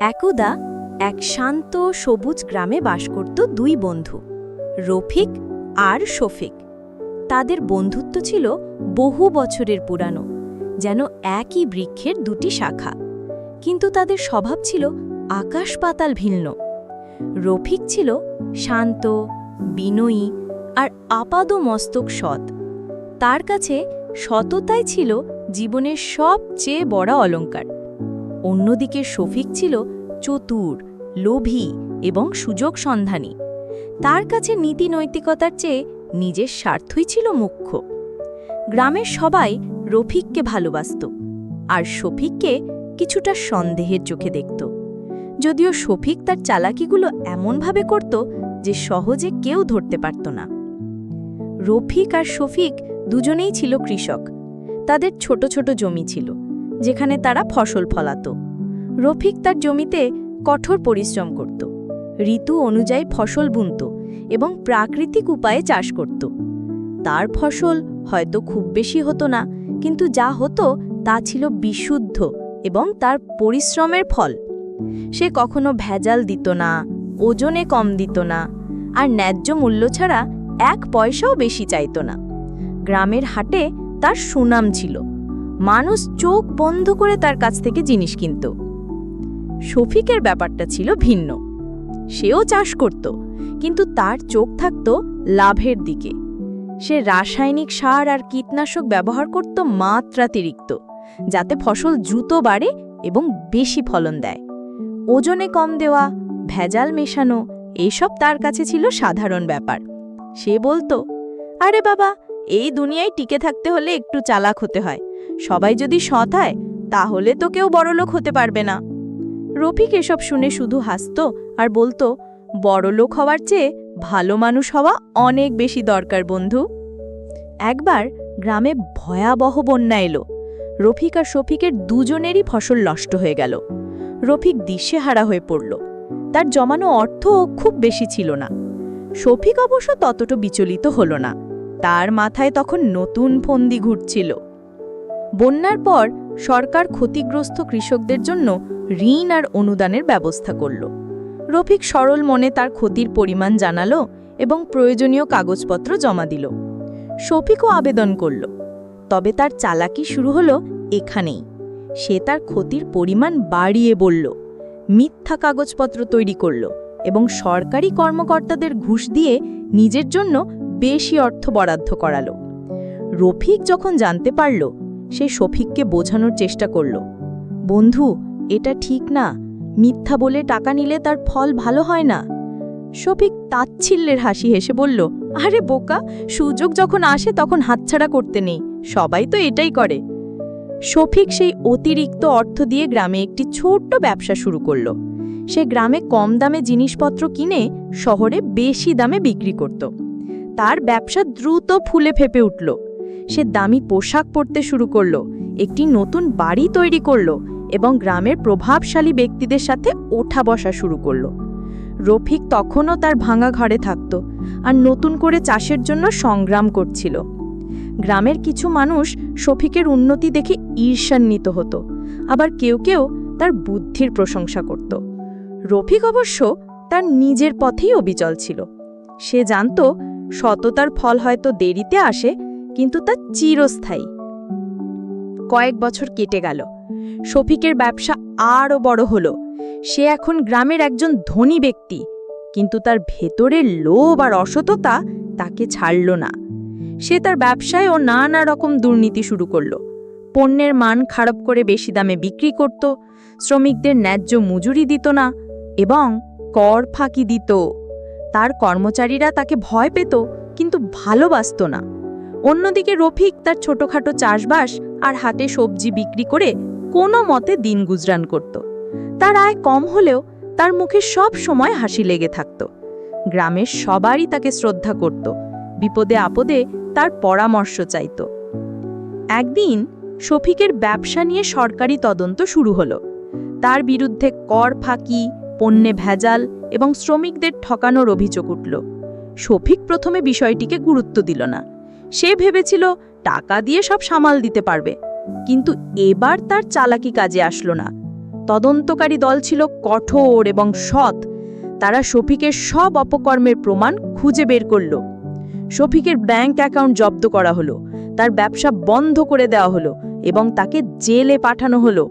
একদা এক শান্ত সবুজ গ্রামে বাস করত দুই বন্ধু, রফিক আর শফিক। তাদের বন্ধুত্ব ছিল বহু বছরের পুরানো, যেন একই বৃক্ষের দুটি শাখা। কিন্তু তাদের স্বভাব ছিল আকাশ পাতাল ভিন্ন। রফিক ছিল শান্ত, বিনয়ী আর আপাদ মস্তক সৎ। তার কাছে সততাই ছিল জীবনের সবচেয়ে বড় অলংকার। অন্যদিকে শফিক ছিল চতুর, লোভী এবং সুযোগ সন্ধানী। তার কাছে নীতি নৈতিকতার চেয়ে নিজের স্বার্থই ছিল মুখ্য। গ্রামের সবাই রফিককে ভালোবাসত আর শফিককে কিছুটা সন্দেহের চোখে দেখত। যদিও শফিক তার চালাকিগুলো এমনভাবে করত যে সহজে কেউ ধরতে পারত না। রফিক আর শফিক দুজনেই ছিল কৃষক। তাদের ছোট ছোট জমি ছিল। যেখানে তারা ফসল ফলাত। রফিক তার জমিতে কঠোর পরিশ্রম করত। ঋতু অনুযায়ী ফসল বুনত এবং প্রাকৃতিক উপায়ে চাষ করত। তার ফসল হয়তো খুব বেশি হতো না, কিন্তু যা হতো তা ছিল বিশুদ্ধ এবং তার পরিশ্রমের ফল। সে কখনো ভেজাল দিত না, ওজনে কম দিত না আর ন্যায্য মূল্য ছাড়া এক পয়সাও বেশি চাইত না। গ্রামের হাটে তার সুনাম ছিল। মানুষ চোখ বন্ধ করে তার কাছ থেকে জিনিস কিনত। শফিকের ব্যাপারটা ছিল ভিন্ন। সেও চাষ করত, কিন্তু তার চোখ থাকত লাভের দিকে। সে রাসায়নিক সার আর কীটনাশক ব্যবহার করত মাত্রাতিরিক্ত, যাতে ফসল দ্রুত বাড়ে এবং বেশি ফলন দেয়। ওজনে কম দেওয়া, ভেজাল মেশানো, এসব তার কাছে ছিল সাধারণ ব্যাপার। সে বলতো, আরে বাবা, এই দুনিয়ায় টিকে থাকতে হলে একটু চালাক হতে হয়। সবাই যদি সৎ হয়, তাহলে তো কেউ বড়লোক হতে পারবে না। রফিক এসব শুনে শুধু হাসত আর বলতো, বড়লোক হওয়ার চেয়ে ভালো মানুষ হওয়া অনেক বেশি দরকার, বন্ধু। একবার গ্রামে ভয়াবহ বন্যা এলো। রফিক আর শফিকের দুজনেরই ফসল নষ্ট হয়ে গেল। রফিক দিশেহারা হয়ে পড়ল। তার জমানো অর্থ খুব বেশি ছিল না। শফিক অবশ্য ততটা বিচলিত হল না। তার মাথায় তখন নতুন ফন্দি ঘুরছিল। বন্যার পর সরকার ক্ষতিগ্রস্ত কৃষকদের জন্য ঋণ আর অনুদানের ব্যবস্থা করল। রফিক সরল মনে তার ক্ষতির পরিমাণ জানালো এবং প্রয়োজনীয় কাগজপত্র জমা দিল। শফিকও আবেদন করল। তবে তার চালাকি শুরু হলো এখানেই। সে তার ক্ষতির পরিমাণ বাড়িয়ে বলল, মিথ্যা কাগজপত্র তৈরি করল এবং সরকারি কর্মকর্তাদের ঘুষ দিয়ে নিজের জন্য বেশি অর্থ বরাদ্দ করালো। রফিক যখন জানতে পারল সে শফিককে বোঝানোর চেষ্টা করল। বন্ধু, এটা ঠিক না। মিথ্যা বলে টাকা নিলে তার ফল ভালো হয় না। শফিক তাচ্ছিল্যের হাসি হেসে বলল, আরে বোকা, সুযোগ যখন আসে তখন হাতছাড়া করতে নেই। সবাই তো এটাই করে। শফিক সেই অতিরিক্ত অর্থ দিয়ে গ্রামে একটি ছোট্ট ব্যবসা শুরু করল। সে গ্রামে কম দামে জিনিসপত্র কিনে শহরে বেশি দামে বিক্রি করত। তার ব্যবসা দ্রুত ফুলে ফেপে উঠল। সে দামি পোশাক পরতে শুরু করল, একটি নতুন বাড়ি তৈরি করল এবং গ্রামের প্রভাবশালী ব্যক্তিদের সাথে ওঠা বসা শুরু করল। রফিক তখনও তার ভাঙা ঘরে থাকত আর নতুন করে চাষের জন্য সংগ্রাম করছিল। গ্রামের কিছু মানুষ শফিকের উন্নতি দেখে ঈর্ষান্বিত হতো, আবার কেউ কেউ তার বুদ্ধির প্রশংসা করত। রফিক অবশ্য তার নিজের পথেই অবিচল ছিল। সে জানত সততার ফল হয়তো দেরিতে আসে কিন্তু তা চিরস্থায়ী। কয়েক বছর কেটে গেল। শফিকের ব্যবসা আরও বড় হলো। সে এখন গ্রামের একজন ধনী ব্যক্তি, কিন্তু তার ভেতরের লোভ আর অসততা তাকে ছাড়ল না। সে তার ব্যবসায় ও নানা রকম দুর্নীতি শুরু করল। পণ্যের মান খারাপ করে বেশি দামে বিক্রি করত, শ্রমিকদের ন্যায্য মজুরি দিত না এবং কর ফাঁকি দিত। তার কর্মচারীরা তাকে ভয় পেত, কিন্তু ভালোবাসত না। অন্যদিকে রফিক তার ছোটখাটো চাষবাস আর হাতে সবজি বিক্রি করে কোনো মতে দিন গুজরান করত। তার আয় কম হলেও তার মুখে সব সময় হাসি লেগে থাকত। গ্রামের সবারই তাকে শ্রদ্ধা করত। বিপদে আপদে তার পরামর্শ চাইত। একদিন শফিকের ব্যবসা নিয়ে সরকারি তদন্ত শুরু হলো। তার বিরুদ্ধে কর ফাঁকি, পণ্যে ভেজাল এবং শ্রমিকদের ঠকানোর অভিযোগ উঠল। শফিক প্রথমে বিষয়টিকে গুরুত্ব দিল না। সে ভেবেছিল টাকা দিয়ে সব সামাল দিতে পারবে। কিন্তু এবার তার চালাকি কাজে আসলো না। তদন্তকারী দল ছিল কঠোর এবং সৎ। তারা শফিকের সব অপকর্মের প্রমাণ খুঁজে বের করল। শফিকের ব্যাংক অ্যাকাউন্ট জব্দ করা হলো, তার ব্যবসা বন্ধ করে দেওয়া হলো এবং তাকে জেলে পাঠানো হলো।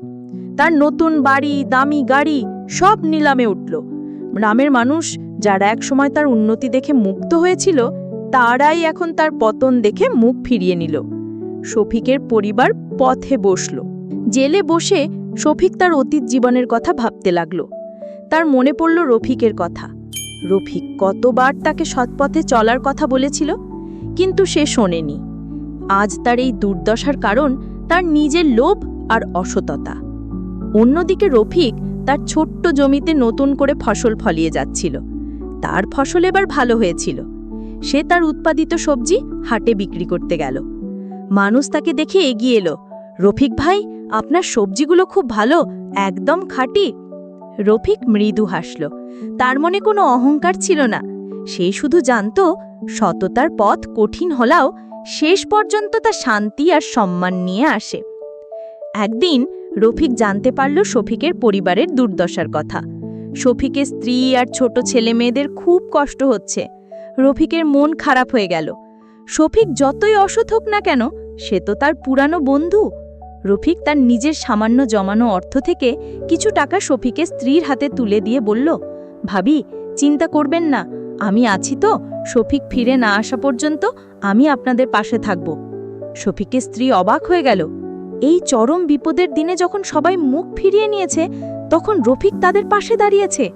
তার নতুন বাড়ি, দামি গাড়ি সব নিলামে উঠল। গ্রামের মানুষ যারা একসময় তার উন্নতি দেখে মুগ্ধ হয়েছিল তারাই এখন তার পতন দেখে মুখ ফিরিয়ে নিল। শফিকের পরিবার পথে বসল। জেলে বসে শফিক তার অতীত জীবনের কথা ভাবতে লাগল। তার মনে পড়ল রফিকের কথা। রফিক কতবার তাকে সৎপথে চলার কথা বলেছিল, কিন্তু সে শোনেনি। আজ তার এই দুর্দশার কারণ তার নিজের লোভ আর অসততা। অন্যদিকে রফিক তার ছোট্ট জমিতে নতুন করে ফসল ফলিয়ে যাচ্ছিল। তার ফসল এবার ভালো হয়েছিল। সে তার উৎপাদিত সবজি হাটে বিক্রি করতে গেল। মানুষ তাকে দেখে এগিয়ে এলো। রফিক ভাই, আপনার সবজিগুলো খুব ভালো, একদম খাঁটি। রফিক মৃদু হাসল। তার মনে কোনো অহংকার ছিল না। সে শুধু জানত, সততার পথ কঠিন হলেও শেষ পর্যন্ত তা শান্তি আর সম্মান নিয়ে আসে। একদিন রফিক জানতে পারল শফিকের পরিবারের দুর্দশার কথা। শফিকের স্ত্রী আর ছোট ছেলে মেয়েদের খুব কষ্ট হচ্ছে। রফিকের মন খারাপ হয়ে গেল। শফিক যতই অসৎ হোক না কেন, সে তো তার পুরানো বন্ধু। রফিক তার নিজের সামান্য জমানো অর্থ থেকে কিছু টাকা শফিকে স্ত্রীর হাতে তুলে দিয়ে বলল, ভাবি, চিন্তা করবেন না, আমি আছি তো, শফিক ফিরে না আসা পর্যন্ত আমি আপনাদের পাশে থাকব শফিকের স্ত্রী অবাক হয়ে গেল। এই চরম বিপদের দিনে যখন সবাই মুখ ফিরিয়ে নিয়েছে, তখন রফিক তাদের পাশে দাঁড়িয়েছে।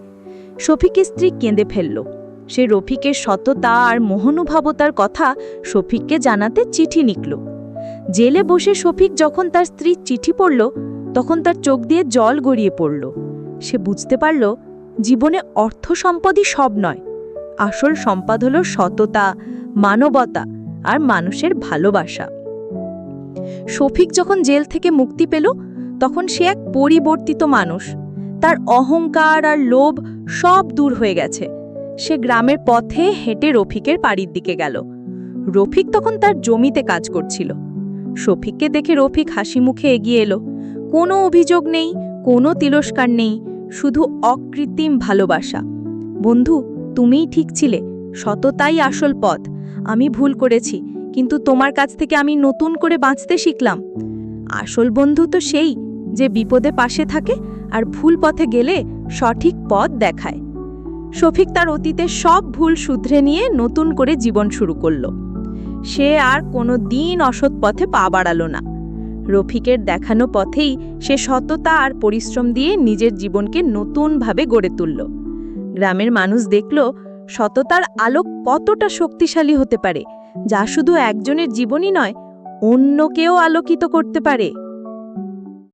শফিকের স্ত্রী কেঁদে ফেলল। সে রফিকের সততা আর মোহনুভাবতার কথা শফিককে জানাতে চিঠি লিখল। জেলে বসে শফিক যখন তার স্ত্রী চিঠি পড়ল, তখন তার চোখ দিয়ে জল গড়িয়ে পড়ল। সে বুঝতে পারল, জীবনে অর্থ সম্পদই সব নয়। আসল সম্পদ হল সততা, মানবতা আর মানুষের ভালোবাসা। শফিক যখন জেল থেকে মুক্তি পেল, তখন সে এক পরিবর্তিত মানুষ। তার অহংকার আর লোভ সব দূর হয়ে গেছে। সে গ্রামের পথে হেঁটে রফিকের বাড়ির দিকে গেল। রফিক তখন তার জমিতে কাজ করছিল। শফিককে দেখে রফিক হাসি মুখে এগিয়ে এলো। কোনো অভিযোগ নেই, কোনো তিরস্কার নেই, শুধু অকৃত্রিম ভালোবাসা। বন্ধু, তুমিই ঠিক ছিলে, সততাই আসল পথ। আমি ভুল করেছি, কিন্তু তোমার কাছ থেকে আমি নতুন করে বাঁচতে শিখলাম। আসল বন্ধু তো সেই যে বিপদে পাশে থাকে আর ভুল পথে গেলে সঠিক পথ দেখায়। শফিক তার অতীতে সব ভুল শুধরে নিয়ে নতুন করে জীবন শুরু করল। সে আর কোনো দিন অসৎ পথে পা বাড়ালো না। রফিকের দেখানো পথেই সে সততা আর পরিশ্রম দিয়ে নিজের জীবনকে নতুনভাবে গড়ে তুলল। গ্রামের মানুষ দেখল, সততার আলোক কতটা শক্তিশালী হতে পারে, যা শুধু একজনের জীবনই নয়, অন্যকেও আলোকিত করতে পারে।